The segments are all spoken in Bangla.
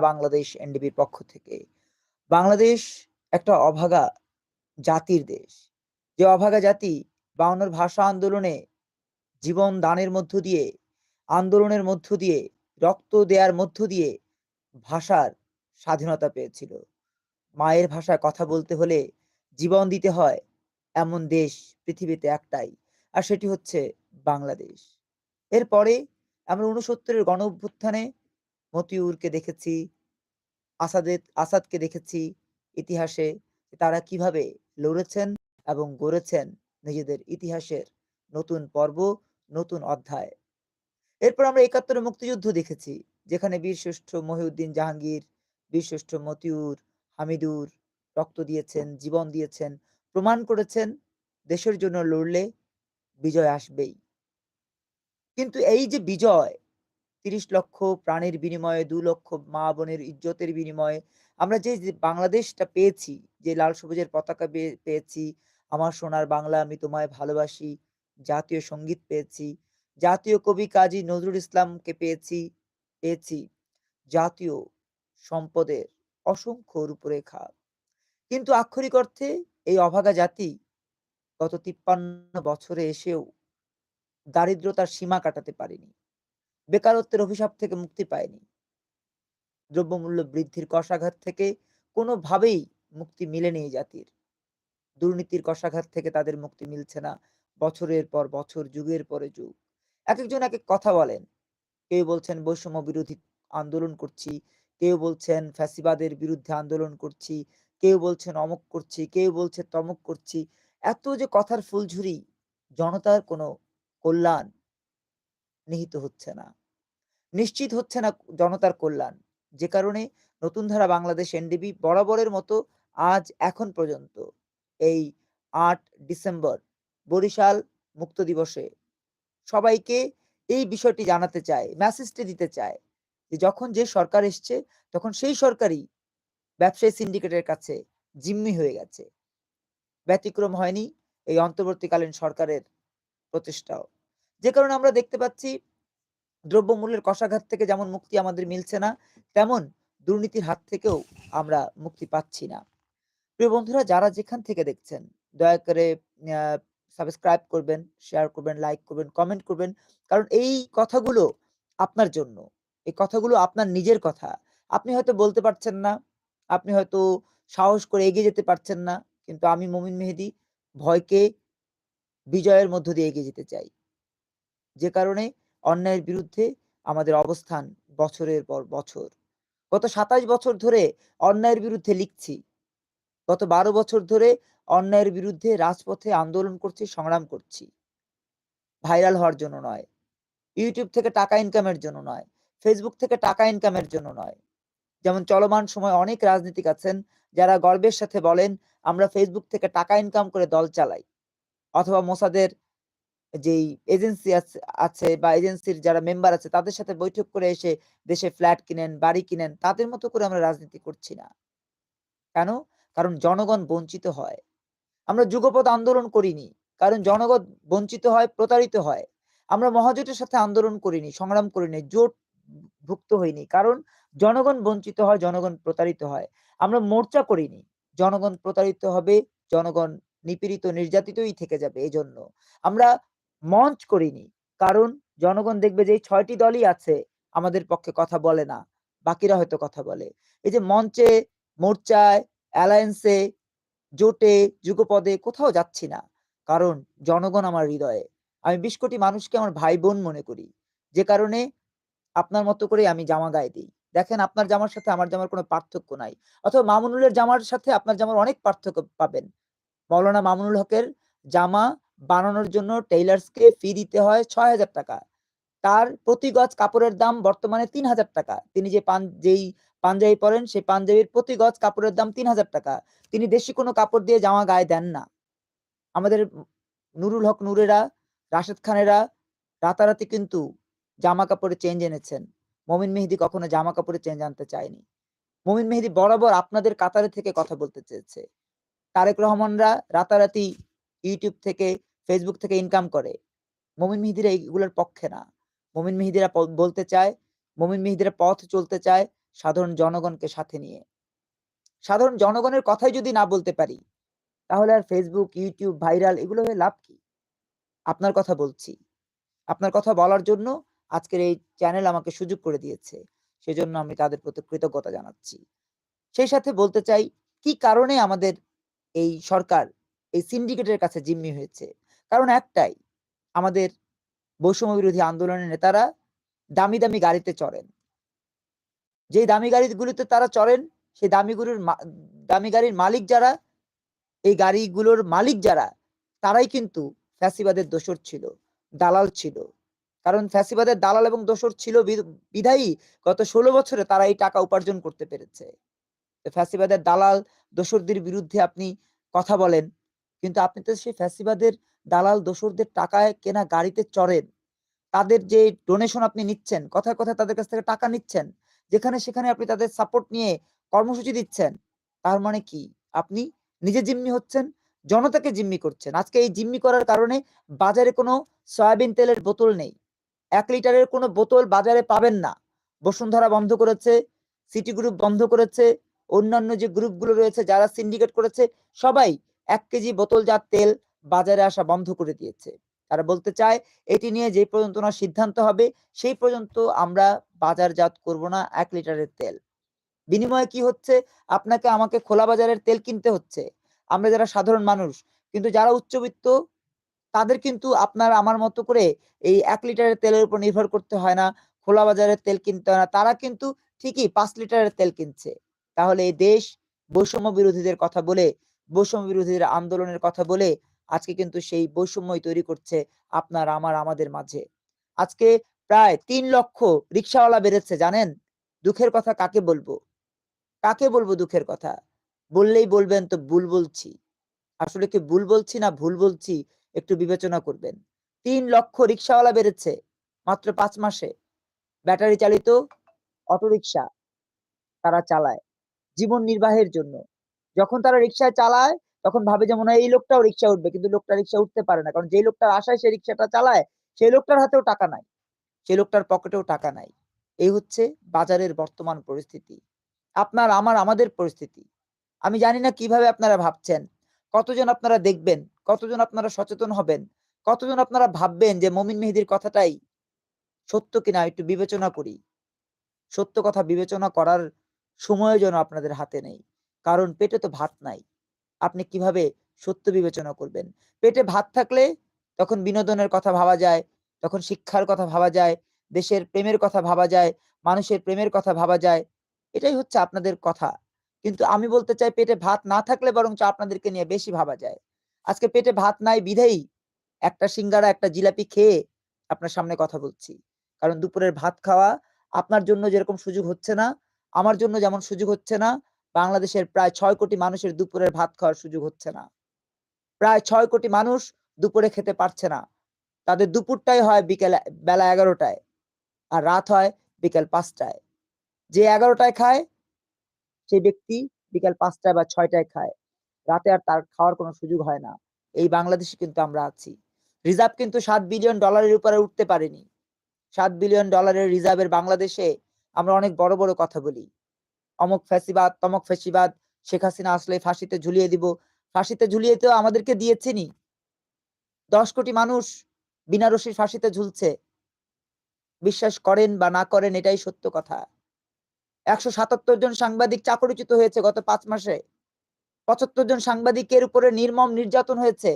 বাংলাদেশ এনডিবির পক্ষ থেকে। বাংলাদেশ একটা অভাগা জাতির দেশ। যে অভাগা জাতি বাউন্নর ভাষা আন্দোলনে জীবন দানের মধ্য দিয়ে, আন্দোলনের মধ্য দিয়ে, রক্ত দেওয়ার মধ্য দিয়ে ভাষার স্বাধীনতা পেয়েছিল। মায়ের ভাষায় কথা বলতে হলে জীবন দিতে হয় এমন দেশ পৃথিবীতে একটাই, আর সেটি হচ্ছে বাংলাদেশ। এরপরে আমরা উনসত্তরের গণ অভ্যুত্থানে মতিউরকে দেখেছি, আসাদের, আসাদকে দেখেছি ইতিহাসে তারা কীভাবে লড়েছেন এবং গড়েছেন নিজেদের ইতিহাসের নতুন পর্ব, নতুন অধ্যায়। এরপর আমরা একাত্তরে মুক্তিযুদ্ধ দেখেছি, যেখানে বীরশ্রেষ্ঠ মহিউদ্দিন জাহাঙ্গীর, বীরশ্রেষ্ঠ মতিউর হামিদুর রক্ত দিয়েছেন, জীবন দিয়েছেন, প্রমাণ করেছেন দেশের জন্য লড়লে বিজয় আসবেই। কিন্তু এই যে বিজয় তিরিশ লক্ষ প্রাণের বিনিময়ে, দু লক্ষ মা বোনের ইজ্জতের বিনিময়ে, আমরা যে বাংলাদেশটা পেয়েছি, যে লাল সবুজের পতাকা পেয়েছি, আমার সোনার বাংলা আমি তোমায় ভালোবাসি, জাতীয় সংগীত পেয়েছি, জাতীয় কবি কাজী নজরুল ইসলামকে পেয়েছি পেয়েছি, জাতীয় সম্পদের অসংখ্য রূপরেখা। কিন্তু আক্ষরিক অর্থে এই অভাগা জাতি গত তিপ্পান্ন বছরে এসেও দারিদ্রতার সীমা কাটাতে পারেনি। বেকারত্বের অভিশাপ থেকে মুক্তি পায়নি। দ্রব্যমূল্য বৃদ্ধির কষাঘাত থেকে কোনোভাবেই মুক্তি মিলেনি এই জাতির। দুর্নীতির কষাঘাত থেকে তাদের মুক্তি মিলছে না, বছরের পর বছর, যুগের পরে যুগ। এক একজন এক এক কথা বলেন। কেউ বলছেন, বৈষম্য বিরোধী আন্দোলন করছি, কেউ বলছেন, ফ্যাসিবাদের বিরুদ্ধে আন্দোলন করছি, কেউ বলছেন, অমুক করছি, কেউ বলছে, তমুক করছি। এত যে কথার ফুলঝুরি, জনতার কোনো কল্যাণ নিহিত হচ্ছে না। নিশ্চিত হচ্ছে না জনতার কল্যাণ। যে কারণে নতুন ধারা বাংলাদেশ এনডিবি বরাবরের মতো আজ এখন পর্যন্ত এই আট ডিসেম্বর বরিশাল মুক্ত দিবসে সবাইকে এই বিষয়টি জানাতে চায় মেসেজটি দিতে চায় যে যখন যে সরকার এসছে তখন সেই সরকারই ব্যবসায়ী সিন্ডিকেটের কাছে জিম্মি হয়ে গেছে। ব্যতিক্রম হয়নি এই অন্তর্বর্তীকালীন সরকারের প্রচেষ্টাও। যে কারণে আমরা দেখতে পাচ্ছি দ্রব্যমূল্যের কষাঘাত থেকে যেমন মুক্তি আমাদের মিলছে না, তেমন দুর্নীতির হাত থেকেও আমরা মুক্তি পাচ্ছি না। প্রিয় বন্ধুরা, যারা যেখান থেকে দেখছেন, দয়া করে সাবস্ক্রাইব করবেন শেয়ার করবেন লাইক করবেন কমেন্ট করবেন, কারণ এই কথাগুলো আপনার জন্য। এই কথাগুলো আপনার নিজের কথা। আপনি হয়তো বলতে পারছেন না, আপনি হয়তো সাহস করে এগিয়ে যেতে পারছেন না, কিন্তু আমি মমিন মেহেদি, ভয়কে বিজয়ের মধ্য দিয়ে এগিয়ে যেতে চাই। যে কারণে অন্যায়ের বিরুদ্ধে আমাদের অবস্থান বছরের পর বছর। গত সাতাশ বছর ধরে অন্যায়ের বিরুদ্ধে লিখছি। গত বারো বছর ধরে অন্যায়ের বিরুদ্ধে রাজপথে আন্দোলন করছি, সংগ্রাম করছি। ভাইরাল হওয়ার জন্য নয়। ইউটিউব থেকে টাকা ইনকামের জন্য নয়। ফেসবুক থেকে টাকা ইনকামের জন্য নয়। যেমন চলমান সময় অনেক রাজনীতিক আছেন যারা গর্বের সাথে বলেন, আমরা ফেসবুক থেকে টাকা ইনকাম করে দল চালাই। অথবা মোসাদের যেই এজেন্সি আছে বা এজেন্সির যারা মেম্বার আছে, তাদের সাথে বৈঠক করে এসে দেশে ফ্ল্যাট কিনেন, বাড়ি কিনেন, তাদের মতো করে আমরা রাজনীতি করছি না। কেন? কারণ জনগণ বঞ্চিত হয়। আমরা যুগপথ আন্দোলন করিনি। কারণ জনগণ বঞ্চিত হয়, প্রতারিত হয়। আমরা মহাজোটের সাথে আন্দোলন করিনি, সংগ্রাম করিনি, জোট ভুক্ত হইনি। কারণ জনগণ বঞ্চিত হয়, জনগণ প্রতারিত হয়। আমরা মোর্চা করিনি। জনগণ প্রতারিত হবে, জনগণ নিপীড়িত, নির্যাতিতই থেকে যাবে এই জন্য আমরা মঞ্চ করিনি। কারণ জনগণ দেখবে যে এই ছয়টি দলই আছে, আমাদের পক্ষে কথা বলে না। বাকিরা হয়তো কথা বলে। এই যে মঞ্চে, মোর্চায়, অ্যালায়েন্সে, জোটে, যুগপদে কোথাও যাচ্ছি না। কারণ জনগণ আমার হৃদয়ে। আমি বিশ কোটি মানুষকে আমার ভাই বোন মনে করি। যে কারণে আপনার মতো করে আমি জামা গায়ে দিই। দেখেন আপনার জামার সাথে আমার জামার কোনো পার্থক্য নাই। অথবা মামুনুলের জামার সাথে আপনার জামার অনেক পার্থক্য পাবেন। মৌলানা মামুনুল হকের জামা বানানোর জন্য টেইলার্সকে ফি দিতে হয় ছয় হাজার টাকা। তার প্রতি গজ কাপড়ের দাম বর্তমানে তিন হাজার টাকা। তিনি যে পান, যেই পাঞ্জাবি পরেন, সেই পাঞ্জাবির প্রতি গজ কাপড়ের দাম তিন হাজার টাকা। তিনি দেশি কোনো কাপড় দিয়ে জামা গায়ে দেন না। আমাদের নুরুল হক নুরেরা, রাশেদ খানেরা রাতারাতি কিন্তু জামা কাপড়ে চেঞ্জ এনেছেন। মমিন মেহেদি কখনো জামা কাপড়ে চেঞ্জ আনতে চায়নি। মমিন মেহেদি বরাবর আপনাদের কাতারে থেকে কথা বলতে চেয়েছে। তারেক রহমানরা রাতারাতি ইউটিউব থেকে ফেসবুক থেকে ইনকাম করে মমিন মেহেদিরা এইগুলোর পক্ষে না মমিন মেহেদিরা বলতে চায় মমিন মেহেদিরা পথ চলতে চায় সাধারণ জনগণকে সাথে নিয়ে। সাধারণ জনগণের কথাই যদি না বলতে পারি, তাহলে আর Facebook, YouTube ভাইরাল এগুলো হয়ে লাভ কি? আপনার কথা বলছি। আপনার কথা বলার জন্য আজকের এই চ্যানেল আমাকে সুযোগ করে দিয়েছে। সেজন্য আমি তাদের প্রতি কৃতজ্ঞতা জানাচ্ছি। সেই সাথে বলতে চাই কি কারণে আমাদের এই সরকার এই সিন্ডিকেটের কাছে জিম্মি হয়েছে? কারণ একটাই, আমাদের বৈষম্য বিরোধী আন্দোলনের নেতারা দামি, দামি গাড়িতে চড়েন। যেই দামি গাড়িগুলিতে তারা চড়েন, সেই দামি গরুর মা দামি গাড়ির মালিক যারা, এই গাড়িগুলোর মালিক যারা, তারাই কিন্তু ফ্যাসিবাদের দোসর ছিল, দালাল ছিল। কারণ ফ্যাসিবাদের দালাল এবং দোসর ছিল বিধায়ী গত ১৬ বছরে তারা এই টাকা উপার্জন করতে পেরেছে। ফ্যাসিবাদের দালাল দোসরদের বিরুদ্ধে আপনি কথা বলেন, কিন্তু আপনি তো সেই ফ্যাসিবাদের দালাল দোসরদের টাকায় কেনা গাড়িতে চড়েন। তাদের যে ডোনেশন আপনি নিচ্ছেন, কথায়, কথায় তাদের কাছ থেকে টাকা নিচ্ছেন। যেখানে সেখানে আপনি তাদের সাপোর্ট নিয়ে কর্মসূচি দিচ্ছেন। তার মানে কি? আপনি নিজে জিম্মি হচ্ছেন, জনতাকে জিম্মি করছেন। আজকে এই জিম্মি করার কারণে বাজারে কোনো সয়াবিন তেলের বোতল নেই। এক লিটারের কোনো বোতল বাজারে পাবেন না। বসুন্ধরা বন্ধ করেছে, সিটি গ্রুপ বন্ধ করেছে, অন্যান্য যে গ্রুপগুলো রয়েছে যারা সিন্ডিকেট করেছে সবাই এক কেজি বোতল বোতলজাত তেল বাজারে আসা বন্ধ করে দিয়েছে। তারা বলতে চায় এটি নিয়ে যে পর্যন্ত না সিদ্ধান্ত হবে সেই পর্যন্ত আমরা বাজারজাত করব না ১ লিটারের তেল। বিনিময়ে কি হচ্ছে? আপনাকে আমাকে খোলা বাজারের তেল কিনতে হচ্ছে। আমরা যারা সাধারণ মানুষ, কিন্তু যারা উচ্চবিত্ত তাদের কিন্তু আপনার আমার মতো করে এই এক লিটারের তেলের উপর নির্ভর করতে হয় না, খোলা বাজারের তেল কিনতে হয় না। তারা কিন্তু ঠিকই পাঁচ লিটারের তেল কিনছে। তাহলে এই দেশ বৈষম্য বিরোধীদের কথা বলে, বৈষম্য বিরোধীদের আন্দোলনের কথা বলে আজকে কিন্তু সেই বৈষম্যই তৈরি করছে আপনার, আমার, আমাদের মাঝে। আজকে প্রায় তিন লক্ষ রিক্সাওয়ালা বেড়েছে জানেন? দুঃখের কথা কাকে বলব? কাকে বলব দুঃখের কথা? বললেই বলবেন তো ভুল বলছি। আসলে কি ভুল বলছি না ভুল বলছি একটু বিবেচনা করবেন। তিন লক্ষ রিক্সাওয়ালা বেড়েছে মাত্র পাঁচ মাসে। ব্যাটারি চালিত অটোরিকশা তারা চালায় জীবন নির্বাহের জন্য। যখন তারা রিক্সায় চালায় তখন ভাবে যে মনে হয় এই লোকটাও রিক্সায় উঠবে। কিন্তু লোকটা রিক্সায় উঠতে পারে না। কারণ যেই লোকটার আশায় সে রিক্সাটা চালায়, সেই লোকটার হাতেও টাকা নাই। সেই লোকটার পকেটেও টাকা নাই। এই হচ্ছে বাজারের বর্তমান পরিস্থিতি। আপনার, আমার, আমাদের পরিস্থিতি। আমি জানি না কীভাবে আপনারা ভাবছেন? কতজন আপনারা দেখবেন? কতজন আপনারা সচেতন হবেন? কতজন আপনারা ভাববেন যে মমিন মেহেদির কথাটাই সত্য কিনা একটু বিবেচনা করি। সত্য কথা বিবেচনা করার সময় যেন আপনাদের হাতে নেই। কারণ পেটে তো ভাত নাই। আপনি কীভাবে সত্য বিবেচনা করবেন? পেটে ভাত থাকলে তখন বিনোদনের কথা ভাবা যায়, তখন শিক্ষার কথা ভাবা যায়, দেশের প্রেমের কথা ভাবা যায়, মানুষের প্রেমের কথা ভাবা যায়। এটাই হচ্ছে আপনাদের কথা। কিন্তু আমি বলতে চাই পেটে ভাত না থাকলে বরঞ্চ আপনাদেরকে নিয়ে বেশি ভাবা যায়। আজকে পেটে ভাত নাই বিধায়ী একটা সিঙ্গারা, একটা জিলাপি খেয়ে আপনার সামনে কথা বলছি। কারণ দুপুরের ভাত খাওয়া আপনার জন্য যেরকম সুযোগ হচ্ছে না, আমার জন্য যেমন সুযোগ হচ্ছে না, বাংলাদেশের প্রায় ছয় কোটি মানুষের দুপুরের ভাত খাওয়ার সুযোগ হচ্ছে না। প্রায় ছয় কোটি মানুষ দুপুরে খেতে পারছে না। তাদের দুপুরটাই হয় বিকেল বেলা এগারোটায় আর রাত হয় বিকেল পাঁচটায় যে এগারোটায় খায় সেই ব্যক্তি বিকাল পাঁচটায় বা ছয়টায় খায়। রাতে আর তার খাওয়ার কোনো সুযোগ হয় না। এই বাংলাদেশে কিন্তু আমরা আছি। রিজার্ভ কিন্তু সাত বিলিয়ন ডলারের উপরে উঠতে পারেনি। সাত বিলিয়ন ডলারের রিজার্ভের বাংলাদেশে আমরা অনেক বড়, বড় কথা বলি। অমুক ফ্যাসিবাদ, তমক ফ্যাসিবাদ, শেখ হাসিনা আসলে ফাঁসিতে ঝুলিয়ে দিব। ফাঁসিতে ঝুলিয়ে তো আমাদেরকে দিয়েছেনই। ১০ কোটি মানুষ বিনা রশির ফাঁসিতে ঝুলছে। বিশ্বাস করেন বা না করেন এটাই সত্য কথা। ১৭৭ জন সাংবাদিক চাকরিচ্যুত হয়েছে গত ৫ মাসে। ৭৫ জন সাংবাদিকের উপরে নির্মম নির্যাতন হয়েছে।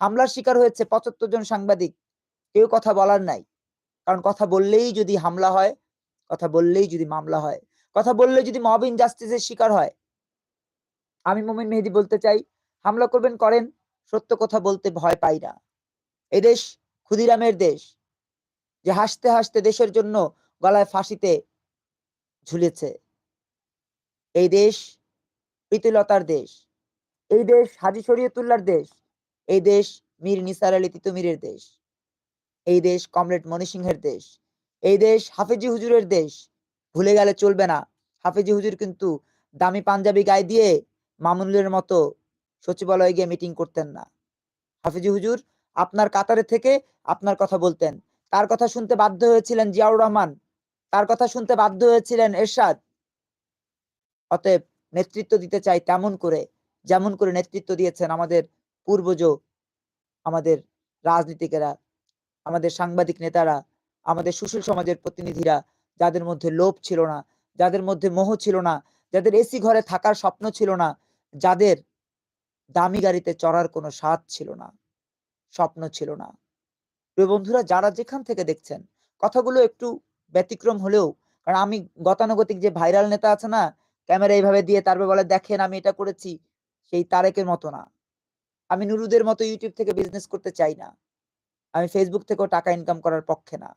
হামলার শিকার হয়েছে ৭৫ জন সাংবাদিক। কেউ কথা বলার নাই। কারণ কথা বললেই যদি হামলা হয়, কথা বললেই যদি মামলা হয়, কথা বললেই যদি মব ইনজাস্টিস এর শিকার হয়। আমি মোমিন মেহেদী বলতে চাই, হামলা করবেন করেন, সত্য কথা বলতে ভয় পাই না। এদেশ ক্ষুদিরামের দেশ। যে হাসতে, হাসতে দেশের জন্য গলায় ফাঁসিতে ঝুলেছে। এই দেশ প্রীতিলতার দেশ। এই দেশ হাজি শরীয়তুল্লাহর দেশ। এই দেশ মীর নিসার আলী তিতুমীরের দেশ। এই দেশ কমরেড মনি সিংহের দেশ। এই দেশ হাফেজি হুজুরের দেশ। ভুলে গেলে চলবে না। হাফেজি হুজুর কিন্তু দামি পাঞ্জাবি গায়ে দিয়ে মামুনুলের মতো সচিবালয়ে গিয়ে মিটিং করতেন না। হাফেজি হুজুর আপনার কাতারে থেকে আপনার কথা বলতেন। তার কথা শুনতে বাধ্য হয়েছিলেন জিয়াউর রহমান। তার কথা শুনতে বাধ্য হয়েছিলেন এরশাদ। অতএব নেতৃত্ব দিতে চাই তেমন করে, যেমন করে নেতৃত্ব দিয়েছেন আমাদের পূর্বজ, আমাদের রাজনীতিকেরা, আমাদের সাংবাদিক নেতারা, আমাদের সুশীল সমাজের প্রতিনিধিরা যাদের মধ্যে লোভ ছিল না, যাদের মধ্যে মোহ ছিল না, যাদের এসি ঘরে থাকার স্বপ্ন ছিল না, যাদের দামি গাড়িতে চড়ার কোনো স্বাদ ছিল না, স্বপ্ন ছিল না। প্রিয় বন্ধুরা, যারা যেখান থেকে দেখছেন, কথাগুলো একটু ব্যতিক্রম হলেও, কারণ আমি গতানুগতিক যে ভাইরাল নেতা আছে না, ক্যামেরা এইভাবে দিয়ে তারপরে বলে, দেখেন, আমি এটা করেছি। সেই তারেকের মতো না। আমি নুরুদের মতো ইউটিউব থেকে বিজনেস করতে চাই না। আমি ফেসবুক থেকেও টাকা ইনকাম করার পক্ষে না।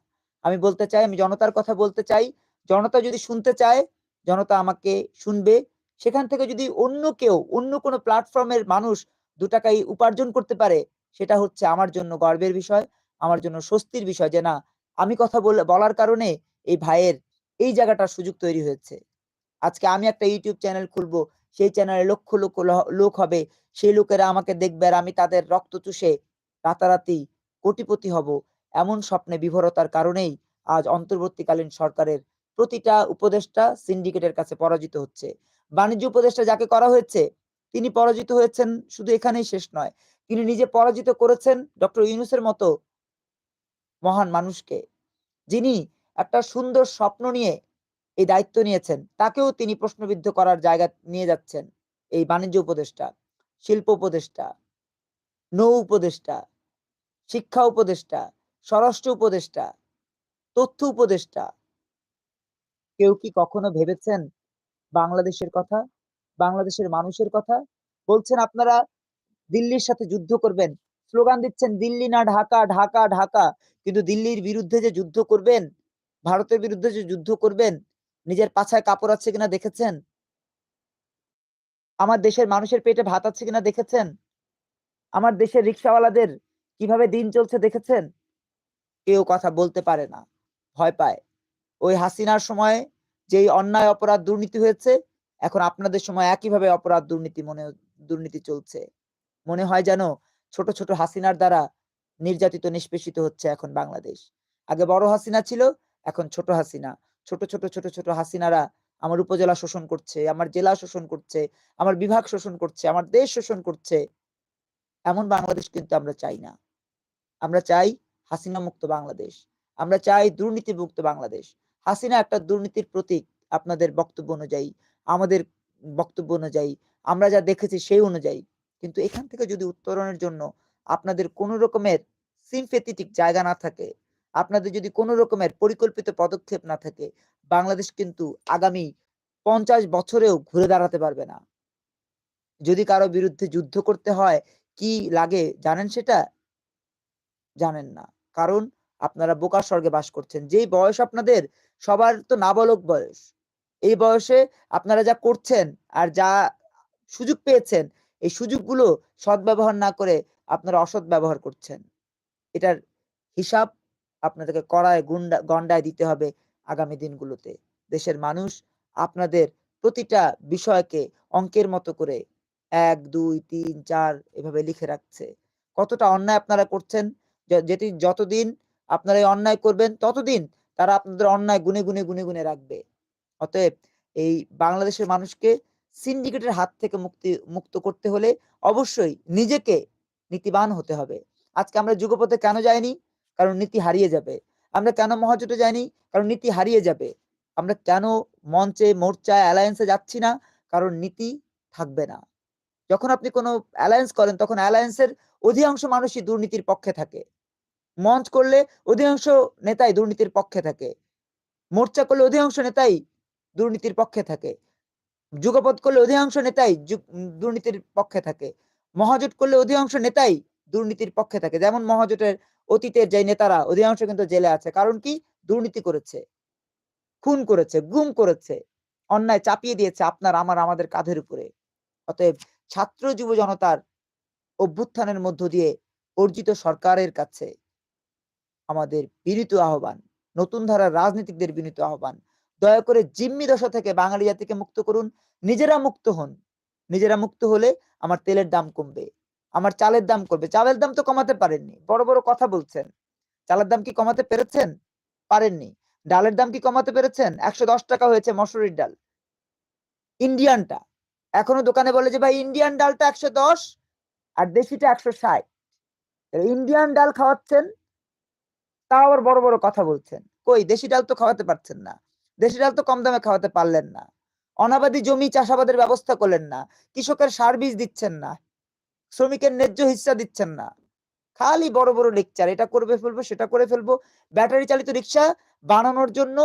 আমি বলতে চাই, আমি জনতার কথা বলতে চাই। জনতা যদি শুনতে চায়, জনতা আমাকে শুনবে। সেখান থেকে যদি অন্য কেউ, অন্য কোনো প্ল্যাটফর্মের মানুষ দু টাকাই উপার্জন করতে পারে, সেটা হচ্ছে আমার জন্য গর্বের বিষয়, আমার জন্য স্বস্তির বিষয় যে না, আমি কথা বলে, বলার কারণে এই ভাইয়ের এই জায়গাটার সুযোগ তৈরি হয়েছে। আজকে আমি একটা ইউটিউব চ্যানেল খুলবো, সেই চ্যানেলে লক্ষ লক্ষ লোক হবে। সেই লোকেরা আমাকে দেখবে আর আমি তাদের রক্ত চুষে রাতারাতি কোটিপতি হব। এমন স্বপ্নে বিভরতার কারণেই আজ অন্তর্বর্তীকালীন সরকারের প্রতিটা উপদেষ্টা সিন্ডিকেটের কাছে পরাজিত হচ্ছে। বাণিজ্য উপদেষ্টা যাকে করা হয়েছে, তিনি পরাজিত হয়েছেন শুধু এখানেই শেষ নয়, তিনি নিজে পরাজিত করেছেন ডক্টর ইউনুসের মতো মহান মানুষকে, যিনি একটা সুন্দর স্বপ্ন নিয়ে এই দায়িত্ব নিয়েছেন, তাকেও তিনি প্রশ্নবিদ্ধ করার জায়গা নিয়ে যাচ্ছেন এই বাণিজ্য উপদেষ্টা, শিল্প উপদেষ্টা, নৌ উপদেষ্টা, শিক্ষা উপদেষ্টা স্বরাষ্ট্র উপদেষ্টা, তথ্য উপদেষ্টা। কেউ কি কখনো ভেবেছেন বাংলাদেশের কথা, বাংলাদেশের মানুষের কথা? বলছেন আপনারা দিল্লির সাথে যুদ্ধ করবেন। স্লোগান দিচ্ছেন, দিল্লি না ঢাকা ঢাকা ঢাকা। কিন্তু দিল্লির বিরুদ্ধে যে যুদ্ধ করবেন, ভারতের বিরুদ্ধে যে যুদ্ধ করবেন, নিজের পাছায় কাপড় আছে কিনা দেখেছেন? আমার দেশের মানুষের পেটে ভাত আছে কিনা দেখেছেন? আমার দেশের রিক্সাওয়ালাদের কীভাবে দিন চলছে দেখেছেন? কেউ কথা বলতে পারে না, ভয় পায়। ওই হাসিনার সময় যেই অন্যায় অপরাধ দুর্নীতি হয়েছে, এখন আপনাদের সময় একইভাবে অপরাধ দুর্নীতি মনে দুর্নীতি চলছে। মনে হয় যেন ছোট ছোট হাসিনার দ্বারা নির্যাতিত, নিষ্পেষিত হচ্ছে এখন বাংলাদেশ। আগে বড় হাসিনা ছিল, এখন ছোট হাসিনা। ছোট ছোট ছোট ছোট হাসিনারা আমার উপজেলা শোষণ করছে, আমার জেলা শোষণ করছে, আমার বিভাগ শোষণ করছে, আমার দেশ শোষণ করছে। এমন বাংলাদেশ কিন্তু আমরা চাই না। আমরা চাই হাসিনা মুক্ত বাংলাদেশ। আমরা চাই দুর্নীতি মুক্ত বাংলাদেশ। হাসিনা একটা দুর্নীতির প্রতীক আপনাদের বক্তব্য অনুযায়ী, আমাদের বক্তব্য অনুযায়ী, আমরা যা দেখেছি সেই অনুযায়ী। কিন্তু এখান থেকে যদি উত্তরণের জন্য আপনাদের কোন রকমের সিমফেথেটিক জায়গা না থাকে, আপনাদের যদি কোন রকমের পরিকল্পিত পদক্ষেপ না থাকে, বাংলাদেশ কিন্তু আগামী পঞ্চাশ বছরেও ঘুরে দাঁড়াতে পারবে না। যদি কারও বিরুদ্ধে যুদ্ধ করতে হয়, কি লাগে জানেন সেটা? জানেন না। কারণ আপনারা বোকার স্বর্গে বাস করছেন। যেই বয়স আপনাদের, সবার তো নাবালক বয়স। এই বয়সে আপনারা যা করছেন আর যা সুযোগ পেয়েছেন, এই সুযোগগুলো সদ্ব্যবহার না করে আপনারা অসৎ ব্যবহার করছেন। এটার হিসাব আপনাদেরকে কড়ায় গুন্ডা, গন্ডায় দিতে হবে আগামী দিনগুলোতে। দেশের মানুষ আপনাদের প্রতিটা বিষয়কে অঙ্কের মতো করে এক, দুই, তিন, চার এভাবে লিখে রাখছে। কতটা অন্যায় আপনারা করছেন যেটি যতদিন আপনারা এই অন্যায় করবেন, ততদিন তারা আপনাদের অন্যায় গুনে গুনে গুনে গুনে রাখবে। অতএব এই বাংলাদেশের মানুষকে সিন্ডিকেটের হাত থেকে মুক্তি, মুক্ত করতে হলে অবশ্যই নিজেকে নীতিবান হতে হবে। আজকে আমরা যুগপথে কেন যাইনি? কারণ নীতি হারিয়ে যাবে। আমরা কেন মহাজোটে যাইনি? কারণ নীতি হারিয়ে যাবে। আমরা কেন মঞ্চে, মোর্চায়, অ্যালায়েন্সে যাচ্ছি না? কারণ নীতি থাকবে না। যখন আপনি কোনো অ্যালায়েন্স করেন, তখন অ্যালায়েন্সের অধিকাংশ মানুষই দুর্নীতির পক্ষে থাকে। মঞ্চ করলে অধিকাংশ নেতাই দুর্নীতির পক্ষে থাকে। মোর্চা করলে অধিকাংশ নেতাই দুর্নীতির পক্ষে থাকে। যুগপথ করলে অধিকাংশ নেতাই দুর্নীতির পক্ষে থাকে। মহাজোট করলে অধিকাংশ নেতাই দুর্নীতির পক্ষে থাকে। যেমন মহাজোটের অতীতের যে নেতারা, অধিকাংশ কিন্তু জেলে আছে। কারণ কি? দুর্নীতি করেছে। খুন করেছে, গুম করেছে। অন্যায় চাপিয়ে দিয়েছে আপনার, আমার, আমাদের কাঁধের উপরে। অতএব ছাত্র, যুব, জনতার অভ্যুত্থানের মধ্য দিয়ে অর্জিত সরকারের কাছে আমাদের বিনীত আহ্বান, নতুন ধারার রাজনীতিকদের বিনীত আহ্বান, দয়া করে জিম্মি দশা থেকে বাঙালি জাতিকে মুক্ত করুন, নিজেরা মুক্ত হন। নিজেরা মুক্ত হলে আমার তেলের দাম কমবে, আমার চালের দাম করবে চালের দাম তো কমাতে পারেননি, বড় বড় কথা বলছেন। চালের দাম কি কমাতে পেরেছেন? পারেননি। ডালের দাম কি কমাতে পেরেছেন? একশো দশ টাকা হয়েছে মসুরির ডাল। ইন্ডিয়ানটা। এখনও দোকানে বলে যে, ভাই, ইন্ডিয়ান ডালটা একশো দশ আর দেশিটা একশো ষাট। ইন্ডিয়ান ডাল খাওয়াচ্ছেন, তাও আবার বড় বড় কথা বলছেন। কই, দেশি ডাল তো খাওয়াতে পারছেন না। দেশি ডাল তো কম দামে খাওয়াতে পারলেন না। অনাবাদী জমি চাষাবাদের ব্যবস্থা করলেন না। কৃষকের সার বীজ দিচ্ছেন না। শ্রমিকের ন্যায্য হিস্সা দিচ্ছেন না। খালি বড় বড় লেকচার, এটা করবে ফেলব, সেটা করে ফেলব। ব্যাটারি চালিত রিক্সা বানানোর জন্য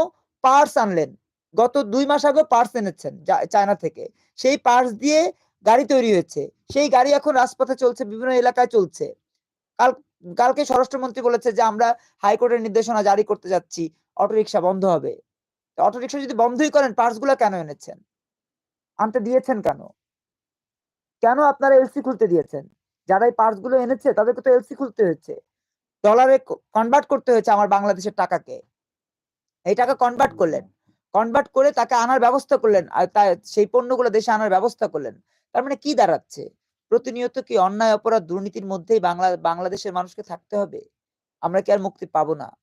পার্টস আনলেন। গত দুই মাস আগে পার্টস এনেছেন চায়না থেকে। সেই পার্টস দিয়ে গাড়ি তৈরি হয়েছে। সেই গাড়ি এখন রাজপথে চলছে, বিভিন্ন এলাকায় চলছে। কাল, কালকে স্বরাষ্ট্রমন্ত্রী বলেছে যে, আমরা হাইকোর্টের নির্দেশনা জারি করতে যাচ্ছি। অটোরিকশা বন্ধ হবে। অটোরিকশা যদি বন্ধই করেন পার্টসগুলা কেন এনেছেন? আনতে দিয়েছেন কেন? কেন আপনারা এলসি খুলতে দিয়েছেন? যারা এই পার্টসগুলো এনেছে, তাদেরকে তো এলসি খুলতে হয়েছে। ডলারে কনভার্ট করতে হয়েছে আমার বাংলাদেশের টাকাকে। এই টাকা কনভার্ট করলেন। কনভার্ট করে তাকে আনার ব্যবস্থা করলেন। আর সেই পণ্যগুলো দেশে আনার ব্যবস্থা করলেন। তার মানে কি দাঁড়াচ্ছে? প্রতিনিয়ত কি অন্যায়, অপরাধ দুর্নীতির মধ্যেই বাংলা, বাংলাদেশের মানুষকে থাকতে হবে? আমরা কি আর মুক্তি পাবো না?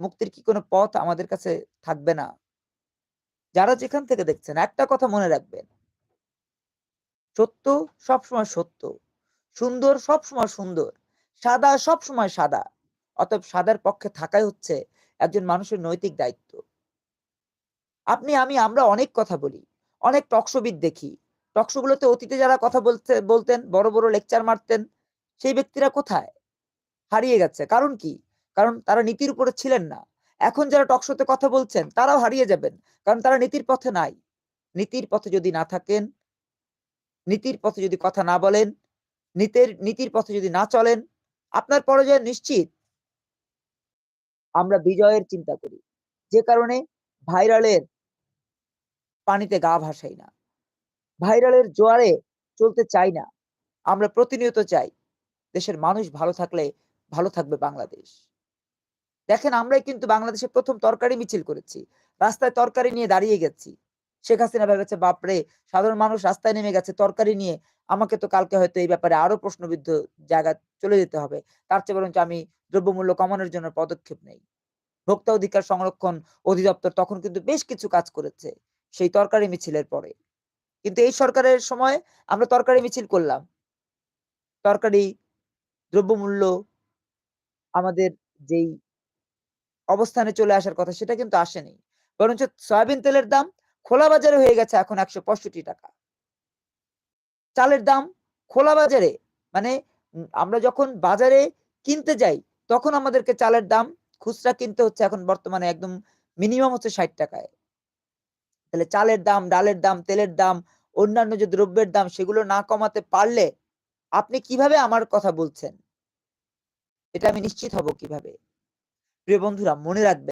মুক্তির কি কোনো পথ আমাদের কাছে থাকবে না? যারা যেখান থেকে দেখছেন, একটা কথা মনে রাখবেন। সত্য সবসময় সত্য, সুন্দর সবসময় সুন্দর, সাদা সবসময় সাদা, অতএব সাদার পক্ষে থাকাই হচ্ছে একজন মানুষের নৈতিক দায়িত্ব। আপনি, আমি, আমরা অনেক কথা বলি, অনেক টকশোবিদ দেখি টকশোগুলোতে অতীতে যারা কথা বলতে, বলতেন, বড় বড় লেকচার মারতেন, সেই ব্যক্তিরা কোথায়? হারিয়ে গেছে। কারণ কি? কারণ তারা নীতির উপরে ছিলেন না। এখন যারা টকশোতে কথা বলছেন, তারাও হারিয়ে যাবেন। কারণ তারা নীতির পথে নাই। নীতির পথে যদি না থাকেন, নীতির পথে যদি কথা না বলেন, নীতির নীতির পথে যদি না চলেন, আপনার পরাজয় নিশ্চিত। আমরা বিজয়ের চিন্তা করি। যে কারণে ভাইরালের পানিতে গা ভাসাই না। ভাইরালের জোয়ারে চলতে চাই না। আমরা প্রতিনিয়ত চাই দেশের মানুষ ভালো থাকলে ভালো থাকবে বাংলাদেশ। দেখেন, আমরাই কিন্তু বাংলাদেশে প্রথম তরকারি মিছিল করেছি। রাস্তায় তরকারি নিয়ে দাঁড়িয়ে গেছি। শেখ হাসিনা ভেবেছে, বাপরে, সাধারণ মানুষ রাস্তায় নেমে গেছে, তরকারি নিয়ে আমাকে তো কালকে হয়তো এই ব্যাপারে আরও প্রশ্নবিদ্ধ জায়গা চলে যেতে হবে। তার চেয়ে বরঞ্চ আমি দ্রব্যমূল্য কমানোর জন্য পদক্ষেপ নেই। ভোক্তা অধিকার সংরক্ষণ অধিদপ্তর তখন কিন্তু বেশ কিছু কাজ করেছে সেই তরকারি মিছিলের পরে। কিন্তু এই সরকারের সময় আমরা তরকারি মিছিল করলাম। তরকারি দ্রব্যমূল্য আমাদের যেই অবস্থানে চলে আসার কথা সেটা কিন্তু আসেনি। বরঞ্চ সয়াবিন তেলের দাম খোলা বাজারে হয়ে গেছে এখন একশো পঁয়ষট্টি টাকা। চালের দাম খোলা বাজারে মানে আমরা যখন বাজারে কিনতে যাই, তখন আমাদেরকে চালের দাম খুচরা কিনতে হচ্ছে এখন বর্তমানে একদম মিনিমাম হচ্ছে ষাট টাকায়। তাহলে চালের দাম, ডালের দাম, তেলের দাম, অন্যান্য যে দ্রব্যের দাম সেগুলো না কমাতে পারলে আপনি কীভাবে আমার কথা বলছেন? এটা আমি নিশ্চিত হব কীভাবে। প্রিয় বন্ধুরা, মনে রাখবেন